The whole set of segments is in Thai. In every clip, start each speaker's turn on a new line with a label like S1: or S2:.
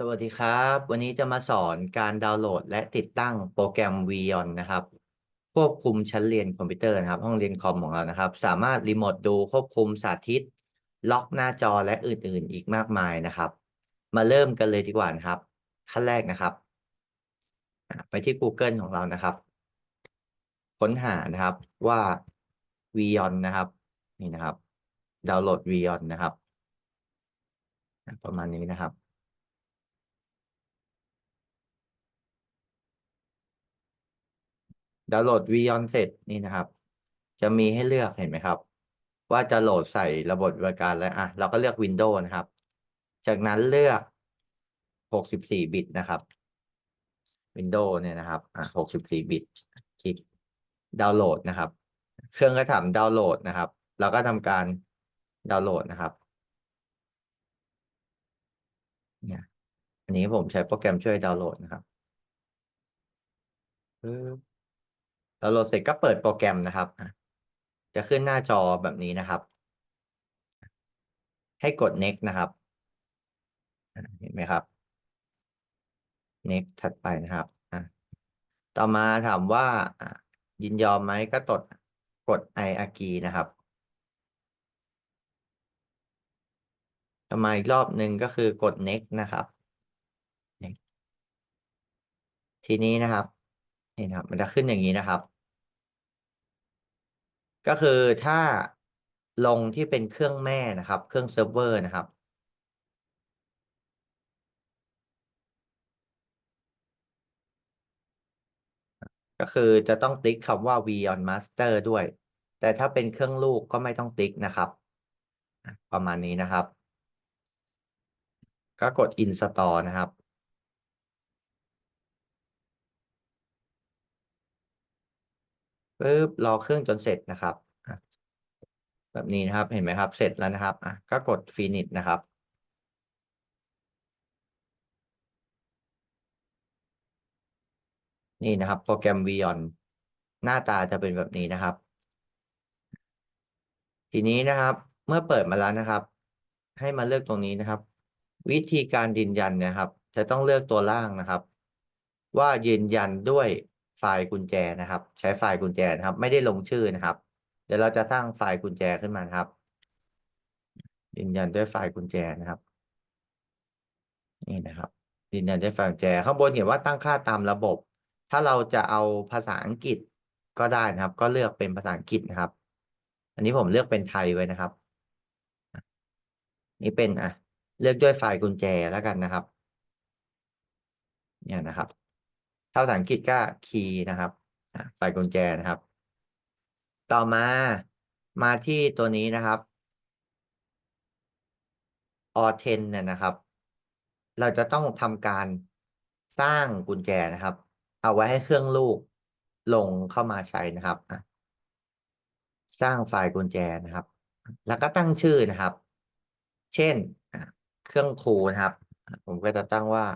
S1: สวัสดีครับ วันนี้จะมาสอนการดาวน์โหลดและติดตั้งโปรแกรม Vion นะครับ ควบคุมชั้นเรียนคอมพิวเตอร์นะครับ ห้องเรียนคอมของเรานะครับ สามารถรีโมทดูควบคุมสาธิต ล็อกหน้าจอและอื่นๆ อีกมากมายนะครับ มาเริ่มกันเลยดีกว่านะครับ ขั้นแรกนะครับ ไปที่ Google ของเรานะครับ ค้นหานะครับว่า Vion นะครับ นี่นะครับ ดาวน์โหลด Vion นะครับ ประมาณนี้นะครับ ดาวน์โหลด Vion เสร็จนี่นะครับ จะมีให้เลือกเห็นไหมครับ ว่าจะโหลดใส่ระบบบริการแล้วอะเราก็เลือก Windows นะครับ จากนั้นเลือก 64 บิตนะครับ Windows เนี่ยนะครับอะ64 บิต คลิกดาวน์โหลดนะครับ เครื่องก็ทำดาวน์โหลดนะครับเราก็ทำการดาวน์โหลดนะครับเนี่ยอันนี้ผมใช้โปรแกรมช่วยดาวน์โหลดนะครับ ดาวน์โหลดเสร็จก็เปิดโปรแกรมนะครับ จะขึ้นหน้าจอแบบนี้นะครับ ให้กด next นะครับ เห็นไหมครับ next ถัดไปนะครับ ต่อมาถามว่ายินยอมไหมก็ตดกด I agree นะครับต่อมาอีกรอบหนึ่งก็คือกด next นะครับ ทีนี้นะครับ นี่นะครับ มันจะขึ้นอย่างนี้นะครับ ก็คือถ้าลงที่เป็นเครื่องแม่นะครับ เครื่องเซิร์ฟเวอร์นะครับ ก็คือจะต้องติ๊กคำว่า v on master ด้วย แต่ถ้าเป็นเครื่องลูกก็ไม่ต้องติ๊กนะครับ ประมาณนี้นะครับ ก็กด install นะครับ ปึ๊บรอเครื่องจนเสร็จนะครับ แบบนี้นะครับเห็นไหมครับ เสร็จแล้วนะครับอะก็กด finish นะครับนี่นะครับโปรแกรม Vion หน้าตาจะเป็นแบบนี้นะครับ ทีนี้นะครับ เมื่อเปิดมาแล้วนะครับ ให้มาเลือกตรงนี้นะครับ วิธีการยืนยันนะครับ จะต้องเลือกตัวล่างนะครับ ว่ายืนยันด้วย ไฟล์กุญแจนะครับ ใช้ไฟล์กุญแจนะครับ ไม่ได้ลงชื่อนะครับ เดี๋ยวเราจะสร้างไฟล์กุญแจขึ้นมาครับยืนยันด้วยไฟล์กุญแจนะครับนี่นะครับยืนยันด้วยไฟล์กุญแจข้างบนเขียนว่าตั้งค่าตามระบบ ถ้าเราจะเอาภาษาอังกฤษก็ได้นะครับ ก็เลือกเป็นภาษาอังกฤษนะครับ อันนี้ผมเลือกเป็นไทยไว้นะครับ นี่เป็นอะ เลือกด้วยไฟล์กุญแจแล้วกันนะครับ เนี่ยนะครับ ถ้าภาษาอังกฤษก็คีย์นะครับไฟล์กุญแจนะครับ ต่อมามาที่ตัวนี้นะครับออเทนเนี่ยนะครับ เราจะต้องทำการสร้างกุญแจนะครับ เอาไว้ให้เครื่องลูกลงเข้ามาใช้นะครับ สร้างไฟล์กุญแจนะครับ แล้วก็ตั้งชื่อนะครับ เช่นเครื่องครูนะครับ ผมก็จะตั้งว่า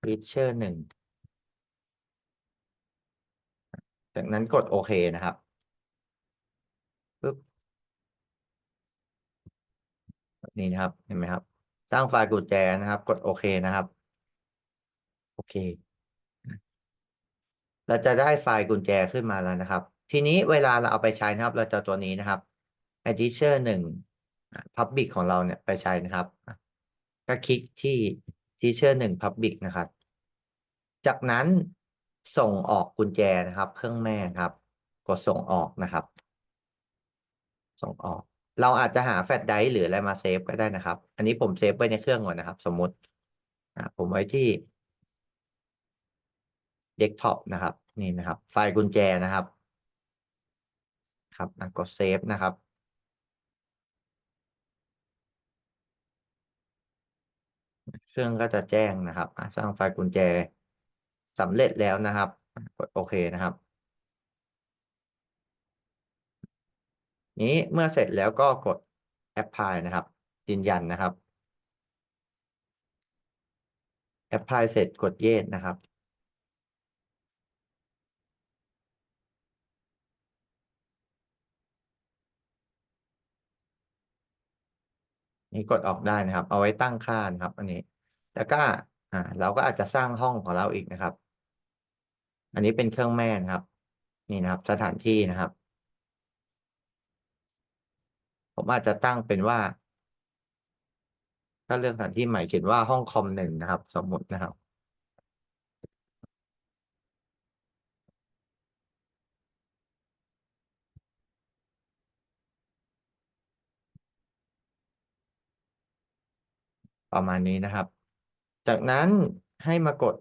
S1: feature หนึ่ง จากนั้นกดโอเคนะครับปึ๊บนี่นะครับ เห็นไหมครับ สร้างไฟล์กุญแจนะครับ กดโอเคนะครับ โอเค เราจะได้ไฟล์กุญแจขึ้นมาแล้วนะครับ ทีนี้เวลาเราเอาไปใช้นะครับ เราจะตัวนี้นะครับ editor หนึ่ง public ของเราเนี่ยไปใช้นะครับ ก็คลิกที่ teacher หนึ่ง public นะครับ จากนั้น ส่งออกกุญแจนะครับ เครื่องแม่ครับ กดส่งออกนะครับ ส่งออก เราอาจจะหาแฟลชไดร์หรืออะไรมาเซฟก็ได้นะครับ อันนี้ผมเซฟไว้ในเครื่องก่อนนะครับ สมมติผมไว้ที่เดสก์ท็อปนะครับ นี่นะครับ ไฟล์กุญแจนะครับ ครับกดเซฟนะครับเครื่องก็จะแจ้งนะครับสร้างไฟล์กุญแจ สำเร็จแล้วนะครับ กดโอเคนะครับ นี้เมื่อเสร็จแล้วก็กด apply นะครับ ยืนยันนะครับ apply เสร็จกด yes นะครับนี่กดออกได้นะครับ เอาไว้ตั้งค่านะครับ อันนี้ แล้วก็อ่าเราก็อาจจะสร้างห้องของเราอีกนะครับ อันนี้เป็นเครื่องแม่นะครับ นี่นะครับ สถานที่นะครับ ผมอาจจะตั้งเป็นว่า ถ้าเลือกสถานที่ใหม่เขียนว่าห้องคอมหนึ่งนะครับ สมมตินะครับประมาณนี้นะครับ จากนั้นให้มากด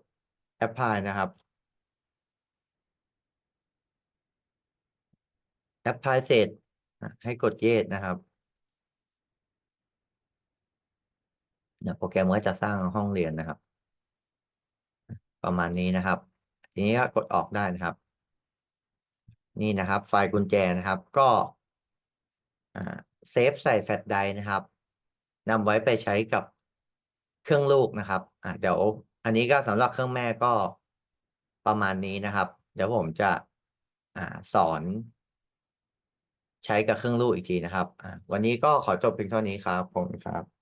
S1: apply นะครับ apply เสร็จให้กด yes นะครับเดี๋ยโปรแกรมก็จะสร้างห้องเรียนนะครับ ประมาณนี้นะครับ ทีนี้ก็กดออกได้นะครับ นี่นะครับ ไฟล์กุญแจนะครับ ก็เซฟใส่แฟลชไดร์นะครับนำไว้ไปใช้กับเครื่องลูกนะครับอ่าเดี๋ยว อันนี้ก็สำหรับเครื่องแม่ก็ประมาณนี้นะครับ เดี๋ยวผมจะอ่าสอน ใช้กับเครื่องลูกอีกทีนะครับ วันนี้ก็ขอจบเพียงเท่านี้ครับผมครับ